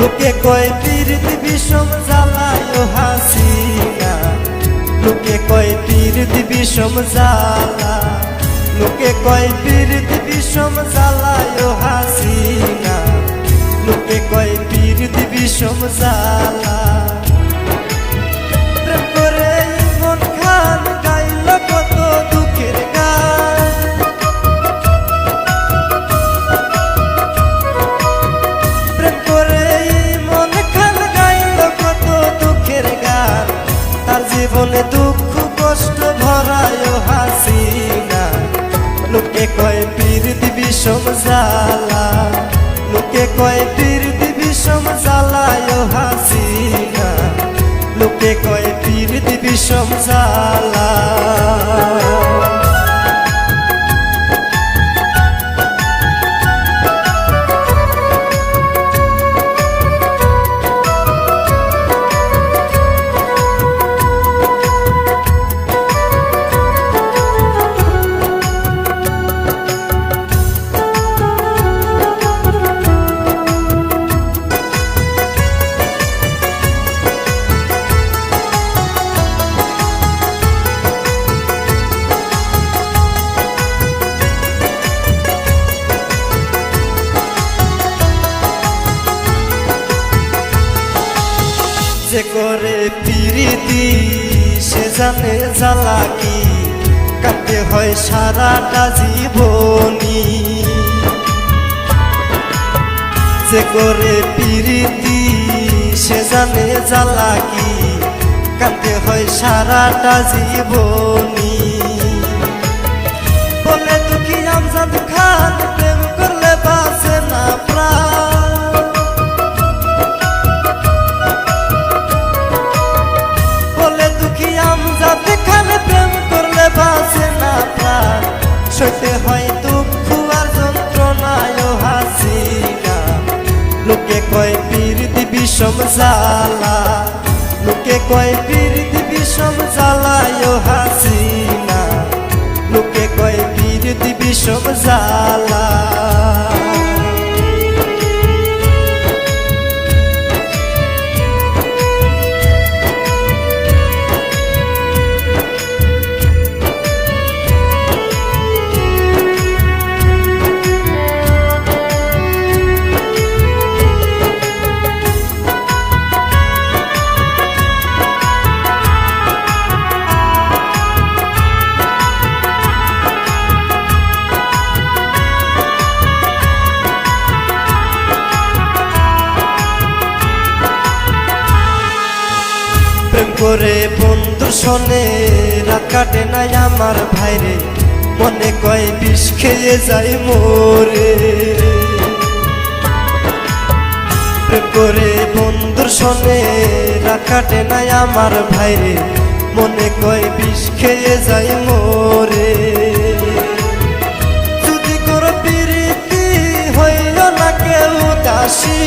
লোকে কয় পৃথিবী বিষম জ্বালায় হাসিনা। লোকে কয় পৃথিবী বিষম জ্বালা। লোকে কয় পৃথিবী বিষম জ্বালায় হাসিনা। লোকে কয় পৃথিবী বিষম জ্বালা। তার জীবনে দুঃখ, কষ্ট ভরায় হাসিনা। লোকে কয় পীর দিবি সমজালা লোকে কয় পীর দিবি সমজালায় হাসিনা। লোকে কয় পীর দিবি সমজালা যে করে পিরিতি, সে জানে জ্বালা কি। কাটতে হয় সারাটা জীবনী যে করে পিরিতি, সে জানে জ্বালা কি। কাটতে হয় সারাটা জীবনী সমজালা লোকে কয় পীর দিবি সমজালায় হাসিনা। লোকে কয় পৃথিবী সব সমজালা করে বন্ধু শোনে রাত কাটে নাই আমার ভাইরে। মনে কয় বিষ খেয়ে যাই মোরে। করে বন্ধুর শোনে রাত কাটে নাই আমার ভাইরে। মনে কয় বিষ খেয়ে যাই মোরে। যদি করো প্রীতি হইল না কেউ দাসী